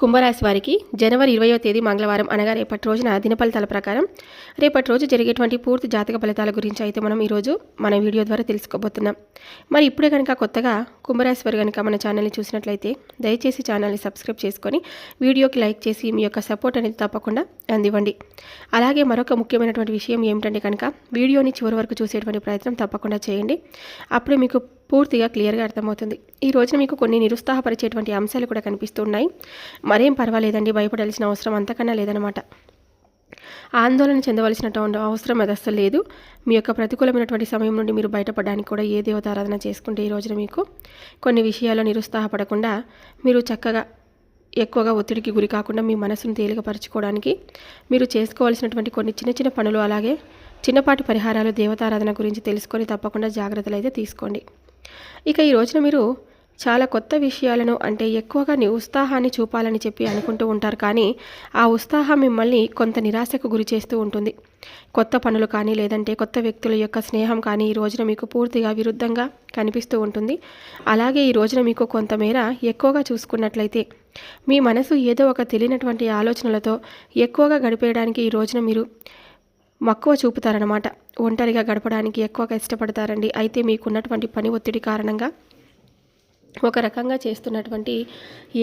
కుంభరాశి వారికి జనవరి ఇరవయో తేదీ మంగళవారం అనగా రేపటి రోజున దినఫలితాల ప్రకారం రేపటి రోజు జరిగేటువంటి పూర్తి జాతక ఫలితాల గురించి అయితే మనం ఈరోజు మన వీడియో ద్వారా తెలుసుకోబోతున్నాం. మరి ఇప్పుడే కనుక కొత్తగా కుంభరాశి వారు కనుక మన ఛానల్ని చూసినట్లయితే దయచేసి ఛానల్ని సబ్స్క్రైబ్ చేసుకొని వీడియోకి లైక్ చేసి మీ యొక్క సపోర్ట్ అనేది తప్పకుండా అందివ్వండి. అలాగే మరొక ముఖ్యమైనటువంటి విషయం ఏమిటంటే కనుక వీడియోని చివరి వరకు చూసేటువంటి ప్రయత్నం తప్పకుండా చేయండి. అప్పుడే మీకు పూర్తిగా క్లియర్గా అర్థమవుతుంది. ఈ రోజున మీకు కొన్ని నిరుత్సాహపరిచేటువంటి అంశాలు కూడా కనిపిస్తున్నాయి. మరేం పర్వాలేదండి భయపడాల్సిన అవసరం అంతకన్నా లేదనమాట ఆందోళన చెందవలసినటువంటి అవసరం అది అస్సలు లేదు. మీ యొక్క ప్రతికూలమైనటువంటి సమయం నుండి మీరు బయటపడడానికి కూడా ఏ దేవతారాధన చేసుకుంటే ఈ రోజున మీకు కొన్ని విషయాల్లో నిరుత్సాహపడకుండా మీరు చక్కగా ఎక్కువగా ఒత్తిడికి గురి కాకుండా మీ మనసును తేలికపరచుకోవడానికి మీరు చేసుకోవాల్సినటువంటి కొన్ని చిన్న చిన్న పనులు అలాగే చిన్నపాటి పరిహారాలు దేవతారాధన గురించి తెలుసుకొని తప్పకుండా జాగ్రత్తలు అయితే తీసుకోండి. ఇక ఈ రోజున మీరు చాలా కొత్త విషయాలను అంటే ఎక్కువగా నీ ఉత్సాహాన్ని చూపాలని చెప్పి అనుకుంటూ ఉంటారు కానీ ఆ ఉత్సాహం మిమ్మల్ని కొంత నిరాశకు గురి చేస్తూ ఉంటుంది. కొత్త పనులు కానీ లేదంటే కొత్త వ్యక్తుల యొక్క స్నేహం కానీ ఈ రోజున మీకు పూర్తిగా విరుద్ధంగా కనిపిస్తూ ఉంటుంది. అలాగే ఈ రోజున మీకు కొంతమేర ఎక్కువగా చూసుకున్నట్లయితే మీ మనసు ఏదో ఒక తెలియనటువంటి ఆలోచనలతో ఎక్కువగా గడిపేయడానికి ఈ రోజున మీరు మక్కువ చూపుతారనమాట ఒంటరిగా గడపడానికి ఎక్కువగా ఇష్టపడతారండి. అయితే మీకున్నటువంటి పని ఒత్తిడి కారణంగా ఒక రకంగా చేస్తున్నటువంటి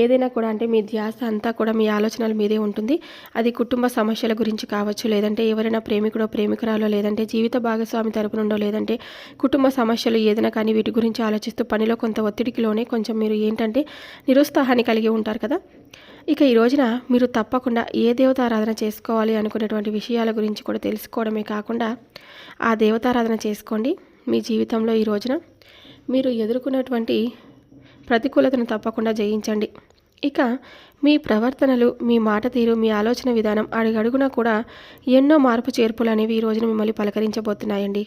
ఏదైనా కూడా అంటే మీ ధ్యాస అంతా కూడా మీ ఆలోచనల మీదే ఉంటుంది. అది కుటుంబ సమస్యల గురించి కావచ్చు లేదంటే ఎవరైనా ప్రేమికుడో ప్రేమికురాలో లేదంటే జీవిత భాగస్వామి తరపున ఉండో లేదంటే కుటుంబ సమస్యలు ఏదైనా కానీ వీటి గురించి ఆలోచిస్తూ పనిలో కొంత ఒత్తిడికిలోనే కొంచెం మీరు ఏంటంటే నిరుత్సాహాన్ని కలిగి ఉంటారు కదా. ఇక ఈ రోజున మీరు తప్పకుండా ఏ దేవతారాధన చేసుకోవాలి అనుకునేటువంటి విషయాల గురించి కూడా తెలుసుకోవడమే కాకుండా ఆ దేవతారాధన చేసుకోండి. మీ జీవితంలో ఈ రోజున మీరు ఎదుర్కొన్నటువంటి ప్రతికూలతను తప్పకుండా జయించండి. ఇక మీ ప్రవర్తనలు మీ మాట తీరు మీ ఆలోచన విధానం అడుగడుగునా కూడా ఎన్నో మార్పు చేర్పులు అనేవి ఈ రోజున మిమ్మల్ని పలకరించబోతున్నాయండి.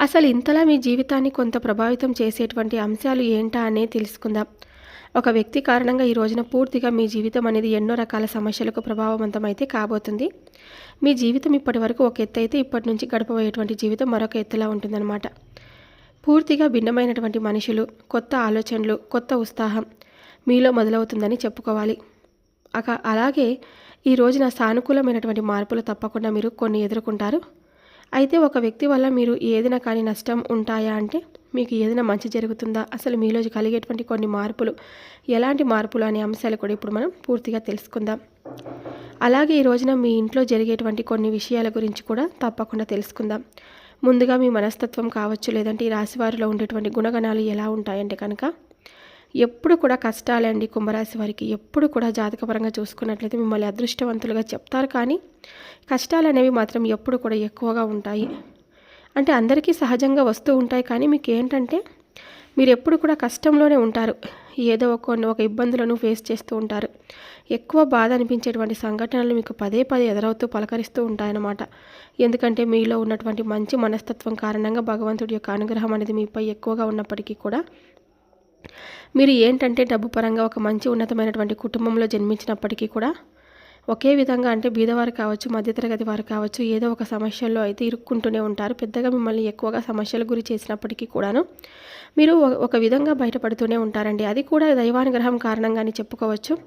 అసలు ఇంతలా మీ జీవితాన్ని కొంత ప్రభావితం చేసేటువంటి అంశాలు ఏంటా అనే తెలుసుకుందాం. ఒక వ్యక్తి కారణంగా ఈ రోజున పూర్తిగా మీ జీవితం అనేది ఎన్నో రకాల సమస్యలకు ప్రభావవంతమైతే కాబోతుంది. మీ జీవితం ఇప్పటి వరకు ఒక ఎత్తు అయితే ఇప్పటి నుంచి గడపబోయేటువంటి జీవితం మరొక ఎత్తులా ఉంటుందన్నమాట. పూర్తిగా భిన్నమైనటువంటి మనుషులు కొత్త ఆలోచనలు కొత్త ఉత్సాహం మీలో మొదలవుతుందని చెప్పుకోవాలి. అక అలాగే ఈ రోజున సానుకూలమైనటువంటి మార్పులు తప్పకుండా మీరు కొన్ని ఎదుర్కొంటారు. అయితే ఒక వ్యక్తి వల్ల మీరు ఏదైనా కానీ నష్టం ఉంటాయా అంటే మీకు ఏదైనా మంచి జరుగుతుందా? అసలు మీలో కలిగేటువంటి కొన్ని మార్పులు ఎలాంటి మార్పులు అనే అంశాలు కూడా ఇప్పుడు మనం పూర్తిగా తెలుసుకుందాం. అలాగే ఈ రోజున మీ ఇంట్లో జరిగేటువంటి కొన్ని విషయాల గురించి కూడా తప్పకుండా తెలుసుకుందాం. ముందుగా మీ మనస్తత్వం కావచ్చు లేదంటే ఈ రాశివారిలో ఉండేటువంటి గుణగణాలు ఎలా ఉంటాయంటే కనుక ఎప్పుడు కూడా కష్టాలే అండి కుంభరాశి వారికి. ఎప్పుడు కూడా జాతకపరంగా చూసుకున్నట్లయితే మిమ్మల్ని అదృష్టవంతులుగా చెప్తారు కానీ కష్టాలు అనేవి మాత్రం ఎప్పుడు కూడా ఎక్కువగా ఉంటాయి. అంటే అందరికీ సహజంగా వస్తూ ఉంటాయి కానీ మీకు ఏంటంటే మీరు ఎప్పుడు కూడా కష్టంలోనే ఉంటారు. ఏదో ఒక ఒక ఇబ్బందులను ఫేస్ చేస్తూ ఉంటారు. ఎక్కువ బాధ అనిపించేటువంటి సంఘటనలు మీకు పదే పదే ఎదురవుతూ పలకరిస్తూ ఉంటాయన్నమాట. ఎందుకంటే మీలో ఉన్నటువంటి మంచి మనస్తత్వం కారణంగా భగవంతుడి యొక్క అనుగ్రహం అనేది మీపై ఎక్కువగా ఉన్నప్పటికీ కూడా మీరు ఏంటంటే డబ్బు పరంగా ఒక మంచి ఉన్నతమైనటువంటి కుటుంబంలో జన్మించినప్పటికీ కూడా ఒకే విధంగా అంటే బీదవారు కావచ్చు మధ్యతరగతి వారు కావచ్చు ఏదో ఒక సమస్యల్లో అయితే ఇరుక్కుంటూనే ఉంటారు. పెద్దగా మిమ్మల్ని ఎక్కువగా సమస్యలు గురి చేసినప్పటికీ కూడాను మీరు ఒక విధంగా బయటపడుతూనే ఉంటారండి. అది కూడా దైవానుగ్రహం కారణంగానే చెప్పుకోవచ్చు.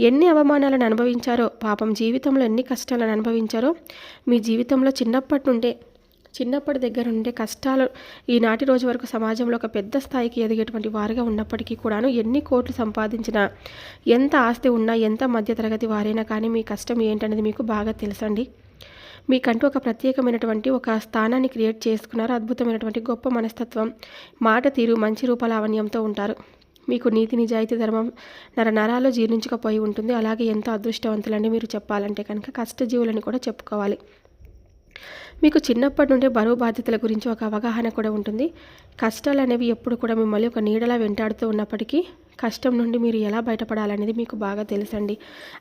ఎన్ని అవమానాలను అనుభవించారో పాపం జీవితంలో ఎన్ని కష్టాలను అనుభవించారో మీ జీవితంలో చిన్నప్పటి నుండే చిన్నప్పటి దగ్గర ఉండే కష్టాలు ఈనాటి రోజు వరకు సమాజంలో ఒక పెద్ద స్థాయికి ఎదిగేటువంటి వారుగా ఉన్నప్పటికీ కూడాను ఎన్ని కోట్లు సంపాదించినా ఎంత ఆస్తి ఉన్నా ఎంత మధ్యతరగతి వారైనా కానీ మీ కష్టం ఏంటనేది మీకు బాగా తెలుసండి. మీకంటూ ఒక ప్రత్యేకమైనటువంటి ఒక స్థానాన్ని క్రియేట్ చేసుకున్నారు. అద్భుతమైనటువంటి గొప్ప మనస్తత్వం మాట తీరు మంచి రూపలావణ్యంతో ఉంటారు. మీకు నీతి నిజాయితీ ధర్మం నర నరాల్లో జీర్ణించకపోయి ఉంటుంది. అలాగే ఎంతో అదృష్టవంతులని మీరు చెప్పాలంటే కనుక. కష్టజీవులని కూడా చెప్పుకోవాలి. మీకు చిన్నప్పటి నుండే బరువు బాధ్యతల గురించి ఒక అవగాహన కూడా ఉంటుంది. కష్టాలు అనేవి ఎప్పుడు కూడా మిమ్మల్ని ఒక నీడలా వెంటాడుతూ ఉన్నప్పటికీ కష్టం నుండి మీరు ఎలా బయటపడాలనేది మీకు బాగా తెలుసండి.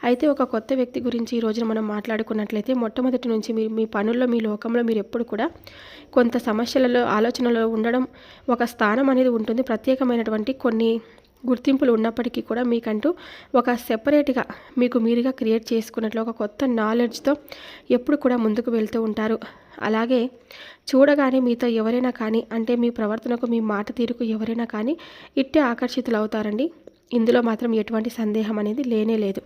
అయితే ఒక కొత్త వ్యక్తి గురించి ఈ రోజున మనం మాట్లాడుకున్నట్లయితే మొట్టమొదటి నుంచి మీరు మీ పనుల్లో మీ లోకంలో మీరు ఎప్పుడు కూడా కొంత సమస్యలలో ఆలోచనలో ఉండడం ఒక స్థానం అనేది ఉంటుంది. ప్రత్యేకమైనటువంటి కొన్ని గుర్తింపులు ఉన్నప్పటికీ కూడా మీకంటూ ఒక సెపరేట్గా మీకు మీరుగా క్రియేట్ చేసుకున్నట్లు ఒక కొత్త నాలెడ్జ్తో ఎప్పుడు కూడా ముందుకు వెళ్తూ ఉంటారు. అలాగే చూడగానే మీతో ఎవరైనా కానీ అంటే మీ ప్రవర్తనకు మీ మాట తీరుకు ఎవరైనా కానీ ఇట్టే ఆకర్షితులు అవుతారండి. ఇందులో మాత్రం ఎటువంటి సందేహం అనేది లేనే లేదు.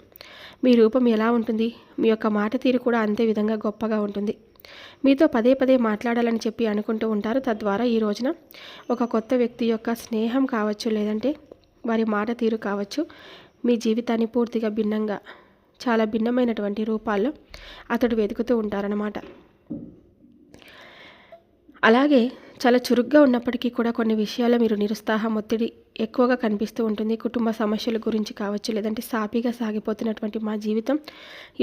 మీ రూపం ఎలా ఉంటుంది? మీ యొక్క మాట తీరు కూడా అంతే విధంగా గొప్పగా ఉంటుంది. మీతో పదే పదే మాట్లాడాలని చెప్పి అనుకుంటూ ఉంటారు. తద్వారా ఈ రోజున ఒక కొత్త వ్యక్తి యొక్క స్నేహం కావచ్చు లేదంటే వారి మాట తీరు కావచ్చు. మీ జీవితాన్ని పూర్తిగా భిన్నంగా చాలా భిన్నమైనటువంటి రూపాల్లో అతడు వెతుకుతూ ఉంటారనమాట అలాగే చాలా చురుగ్గా ఉన్నప్పటికీ కూడా కొన్ని విషయాల్లో మీరు నిరుత్సాహం ఒత్తిడి ఎక్కువగా కనిపిస్తూ ఉంటుంది. కుటుంబ సమస్యల గురించి కావచ్చు లేదంటే సాపిగా సాగిపోతున్నటువంటి మా జీవితం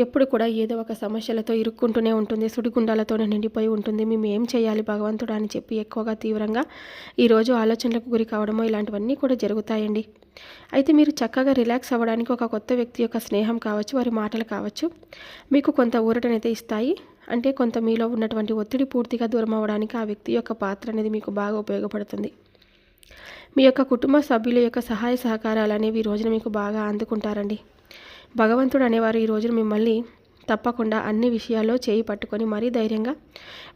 ఎప్పుడు కూడా ఏదో ఒక సమస్యలతో ఇరుక్కుంటూనే ఉంటుంది సుడిగుండాలతోనే నిండిపోయి ఉంటుంది. మేము ఏం చేయాలి భగవంతుడు అని చెప్పి ఎక్కువగా తీవ్రంగా ఈరోజు ఆలోచనలకు గురి కావడమో ఇలాంటివన్నీ కూడా జరుగుతాయండి. అయితే మీరు చక్కగా రిలాక్స్ అవ్వడానికి ఒక కొత్త వ్యక్తి యొక్క స్నేహం కావచ్చు వారి మాటలు కావచ్చు మీకు కొంత ఊరటనైతే ఇస్తాయి. అంటే కొంత మీలో ఉన్నటువంటి ఒత్తిడి పూర్తిగా దూరం అవ్వడానికి ఆ వ్యక్తి యొక్క పాత్ర అనేది మీకు బాగా ఉపయోగపడుతుంది. మీ యొక్క కుటుంబ సభ్యుల యొక్క సహాయ సహకారాలు అనేవి ఈ రోజున మీకు బాగా అందుకుంటారండి. భగవంతుడు అనేవారు ఈ రోజున మిమ్మల్ని తప్పకుండా అన్ని విషయాల్లో చేయి పట్టుకొని మరీ ధైర్యంగా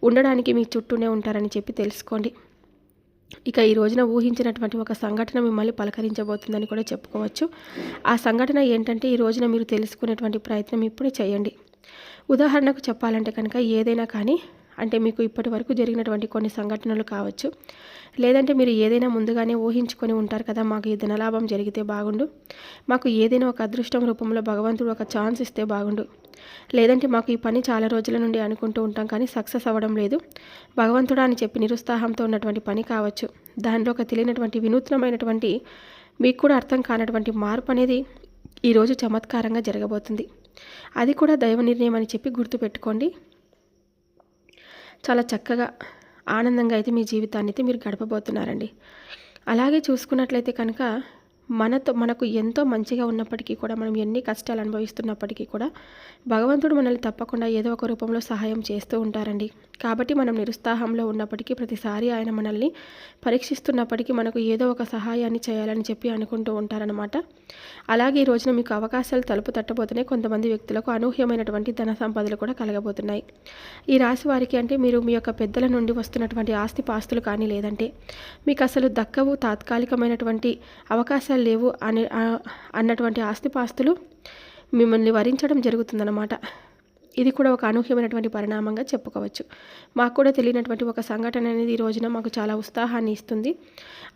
ఉండడానికి మీ చుట్టూనే ఉంటారని చెప్పి తెలుసుకోండి. ఇక ఈ రోజున ఊహించినటువంటి ఒక సంఘటన మిమ్మల్ని పలకరించబోతుందని కూడా చెప్పుకోవచ్చు. ఆ సంఘటన ఏంటంటే ఈ రోజున మీరు తెలుసుకునేటువంటి ప్రయత్నం ఇప్పుడే చేయండి. ఉదాహరణకు చెప్పాలంటే కనుక ఏదైనా కానీ అంటే మీకు ఇప్పటి వరకు జరిగినటువంటి కొన్ని సంఘటనలు కావచ్చు. లేదంటే మీరు ఏదైనా ముందుగానే ఊహించుకొని ఉంటారు కదా మాకు ఈ ధనలాభం జరిగితే బాగుండు. మాకు ఏదైనా ఒక అదృష్టం రూపంలో భగవంతుడు ఒక ఛాన్స్ ఇస్తే బాగుండు. లేదంటే మాకు ఈ పని చాలా రోజుల నుండి అనుకుంటూ ఉంటాం కానీ సక్సెస్ అవ్వడం లేదు. భగవంతుడా అని చెప్పి నిరుత్సాహంతో ఉన్నటువంటి పని కావచ్చు. దానిలో ఒక తెలియనటువంటి వినూత్నమైనటువంటి మీకు కూడా అర్థం కానటువంటి మార్పు అనేది ఈరోజు చమత్కారంగా జరగబోతుంది. అది కూడా దైవ నిర్ణయం అని చెప్పి గుర్తుపెట్టుకోండి. చాలా చక్కగా ఆనందంగా అయితే మీ జీవితాన్ని అయితే మీరు గడపబోతున్నారండి. అలాగే చూసుకున్నట్లయితే కనుక మనతో మనకు ఎంతో మంచిగా ఉన్నప్పటికీ కూడా మనం ఎన్ని కష్టాలు అనుభవిస్తున్నప్పటికీ కూడా భగవంతుడు మనల్ని తప్పకుండా ఏదో ఒక రూపంలో సహాయం చేస్తూ ఉంటారండి. కాబట్టి మనం నిరుత్సాహంలో ఉన్నప్పటికీ ప్రతిసారి ఆయన మనల్ని పరీక్షిస్తున్నప్పటికీ మనకు ఏదో ఒక సహాయాన్ని చేయాలని చెప్పి అనుకుంటూ ఉంటారనమాట అలాగే ఈ రోజున మీకు అవకాశాలు తలుపు తట్టబోతున్నాయి కొంతమంది వ్యక్తులకు అనూహ్యమైనటువంటి ధన సంపదలు కూడా కలగబోతున్నాయి. ఈ రాశి వారికి అంటే మీరు మీ యొక్క పెద్దల నుండి వస్తున్నటువంటి ఆస్తి పాస్తులు కానీ లేదంటే మీకు అసలు దక్కవు తాత్కాలికమైనటువంటి అవకాశాలు లేవు అని అన్నటువంటి ఆస్తిపాస్తులు మిమ్మల్ని వరించడం జరుగుతుందన్నమాట. ఇది కూడా ఒక అనూహ్యమైనటువంటి పరిణామంగా చెప్పుకోవచ్చు. మాకు కూడా తెలియనటువంటి ఒక సంఘటన అనేది ఈ రోజున మాకు చాలా ఉత్సాహాన్ని ఇస్తుంది.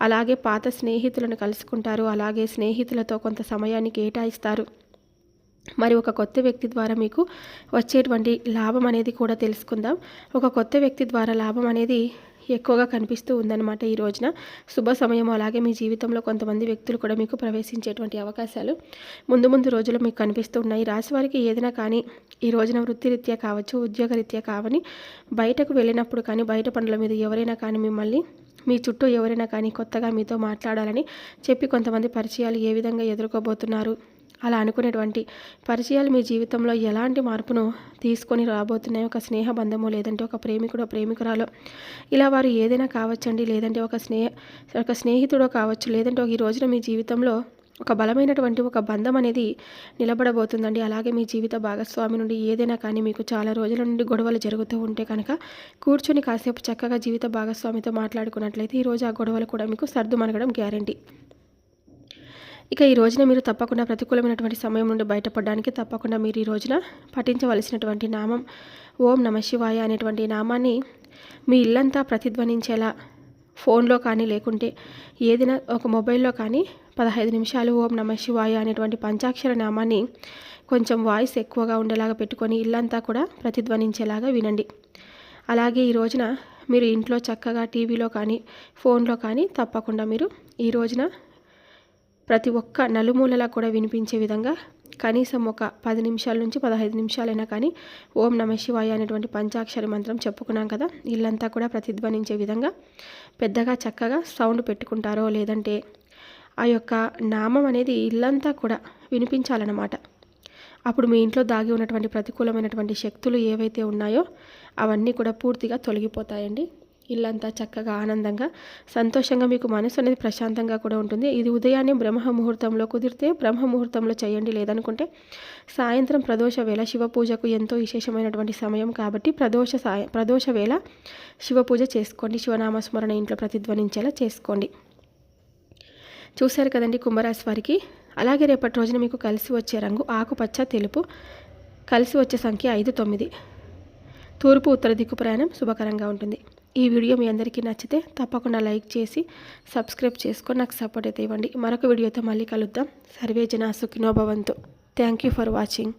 అలాగే పాత స్నేహితులను కలుసుకుంటారు అలాగే స్నేహితులతో కొంత సమయాన్ని కేటాయిస్తారు. మరి ఒక కొత్త వ్యక్తి ద్వారా మీకు వచ్చేటువంటి లాభం అనేది కూడా తెలుసుకుందాం. ఒక కొత్త వ్యక్తి ద్వారా లాభం అనేది ఎక్కువగా కనిపిస్తూ ఉందన్నమాట ఈ రోజున. శుభ సమయం అలాగే మీ జీవితంలో కొంతమంది వ్యక్తులు కూడా మీకు ప్రవేశించేటువంటి అవకాశాలు. ముందు ముందు రోజుల్లో మీకు కనిపిస్తూ ఉన్నాయి. రాశి వారికి ఏదైనా కానీ ఈ రోజున వృత్తిరీత్యా కావచ్చు ఉద్యోగరీత్యా కావని బయటకు వెళ్ళినప్పుడు కానీ బయట పనుల మీద ఎవరైనా కానీ మిమ్మల్ని మీ చుట్టూ ఎవరైనా కానీ కొత్తగా మీతో మాట్లాడాలని చెప్పి కొంతమంది పరిచయాలు ఏ విధంగా ఎదుర్కోబోతున్నారు అలా అనుకునేటువంటి పరిచయాలు మీ జీవితంలో ఎలాంటి మార్పును తీసుకొని రాబోతున్నాయి? ఒక స్నేహ బంధము లేదంటే ఒక ప్రేమికుడో ప్రేమికురాలో? ఇలా వారు ఏదైనా కావచ్చండి? లేదంటే ఒక స్నేహ ఒక స్నేహితుడో కావచ్చు? లేదంటే ఒక ఈ రోజున మీ జీవితంలో ఒక బలమైనటువంటి ఒక బంధం అనేది నిలబడబోతుందండి. అలాగే మీ జీవిత భాగస్వామి నుండి ఏదైనా కానీ మీకు చాలా రోజుల నుండి గొడవలు జరుగుతూ ఉంటే కనుక కూర్చొని కాసేపు చక్కగా జీవిత భాగస్వామితో మాట్లాడుకున్నట్లయితే ఈరోజు ఆ గొడవలు కూడా మీకు సర్దుమనగడం గ్యారంటీ. ఇక ఈ రోజున మీరు తప్పకుండా ప్రతికూలమైనటువంటి సమయం నుండి బయటపడడానికి తప్పకుండా మీరు ఈ రోజున పఠించవలసినటువంటి నామం ఓం నమ శివాయ అనేటువంటి నామాన్ని మీ ఇల్లంతా ప్రతిధ్వనించేలా ఫోన్లో కానీ లేకుంటే ఏదైనా ఒక మొబైల్లో కానీ పదహైదు నిమిషాలు ఓం నమ శివాయ అనేటువంటి పంచాక్షర నామాన్ని కొంచెం వాయిస్ ఎక్కువగా ఉండేలాగా పెట్టుకొని ఇల్లంతా కూడా ప్రతిధ్వనించేలాగా వినండి. అలాగే ఈ రోజున మీరు ఇంట్లో చక్కగా టీవీలో కానీ ఫోన్లో కానీ తప్పకుండా మీరు ఈ రోజున ప్రతి ఒక్క నలుమూలలా కూడా వినిపించే విధంగా కనీసం ఒక పది నిమిషాల నుంచి పదహైదు నిమిషాలైనా కానీ ఓం నమ శివాయ అనేటువంటి పంచాక్షరి మంత్రం చెప్పుకున్నాం కదా ఇల్లంతా కూడా ప్రతిధ్వనించే విధంగా పెద్దగా చక్కగా సౌండ్ పెట్టుకుంటారో లేదంటే ఆ యొక్క నామం అనేది ఇల్లంతా కూడా వినిపించాలన్నమాట. అప్పుడు మీ ఇంట్లో దాగి ఉన్నటువంటి ప్రతికూలమైనటువంటి శక్తులు ఏవైతే ఉన్నాయో అవన్నీ కూడా పూర్తిగా తొలగిపోతాయండి. ఇల్లంతా చక్కగా ఆనందంగా సంతోషంగా మీకు మనసు అనేది ప్రశాంతంగా కూడా ఉంటుంది. ఇది ఉదయాన్నే బ్రహ్మ ముహూర్తంలో కుదిరితే బ్రహ్మ ముహూర్తంలో చేయండి. లేదనుకుంటే సాయంత్రం ప్రదోష వేళ శివ పూజకు ఎంతో విశేషమైనటువంటి సమయం కాబట్టి ప్రదోష సాయ ప్రదోష వేళ శివ పూజ చేసుకోండి. శివనామస్మరణ ఇంట్లో ప్రతిధ్వనించేలా చేసుకోండి. చూశారు కదండి కుంభరాశి వారికి? అలాగే రేపటి రోజున మీకు కలిసి వచ్చే రంగు ఆకుపచ్చ తెలుపు. కలిసి వచ్చే సంఖ్య ఐదు తొమ్మిది. తూర్పు ఉత్తర దిక్కు ప్రయాణం శుభకరంగా ఉంటుంది. ఈ వీడియో మీ అందరికీ నచ్చితే తప్పకుండా లైక్ చేసి సబ్స్క్రైబ్ చేసుకొని నాకు సపోర్ట్ అయితే ఇవ్వండి. మరొక వీడియోతో మళ్ళీ కలుద్దాం. సర్వే జన సుఖినోభవంతో థ్యాంక్ యూ ఫర్ వాచింగ్